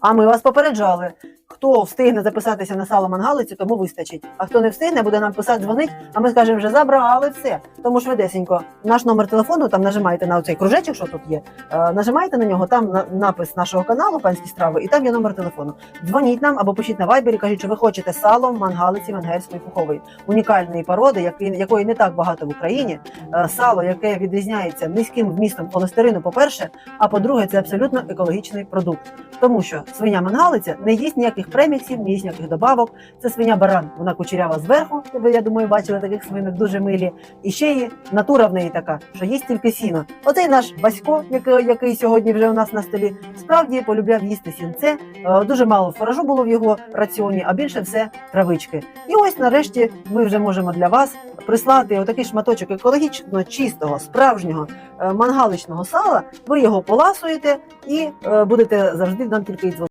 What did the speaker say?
А ми вас попереджали. Хто встигне записатися на сало мангалиці, тому вистачить. А хто не встигне, буде нам писати, дзвонить, а ми скажемо, вже забрали все. Тому швидесенько. Наш номер телефону, там нажимаєте на цей кружечок, що тут є. Е, нажимаєте на нього, там на- напис нашого каналу Панські страви, і там є номер телефону. Дзвоніть нам або пишіть на вайбері, кажіть, що ви хочете сало мангалиці венгерської пухової, унікальної породи, якої, якої не так багато в Україні. Е, сало, яке відрізняється низьким вмістом холестерину, по-перше, а по-друге, це абсолютно екологічний продукт. Тому що свиня мангалиця не їсть ніяких преміксів, не їсть ніяких добавок. Це свиня баран, вона кучерява зверху. Ви, я думаю, бачили таких свинок дуже милі. І ще є натура в неї така, що їсть тільки сіно. Оцей наш Васько, який, який сьогодні вже у нас на столі, справді полюбляв їсти сінце. Е, Дуже мало фуражу було в його раціоні, а більше все травички. І ось нарешті ми вже можемо для вас прислати отакий шматочок екологічно чистого, справжнього е, мангаличного сала. Ви його поласуєте і е, будете завжди нам тільки дзвонити.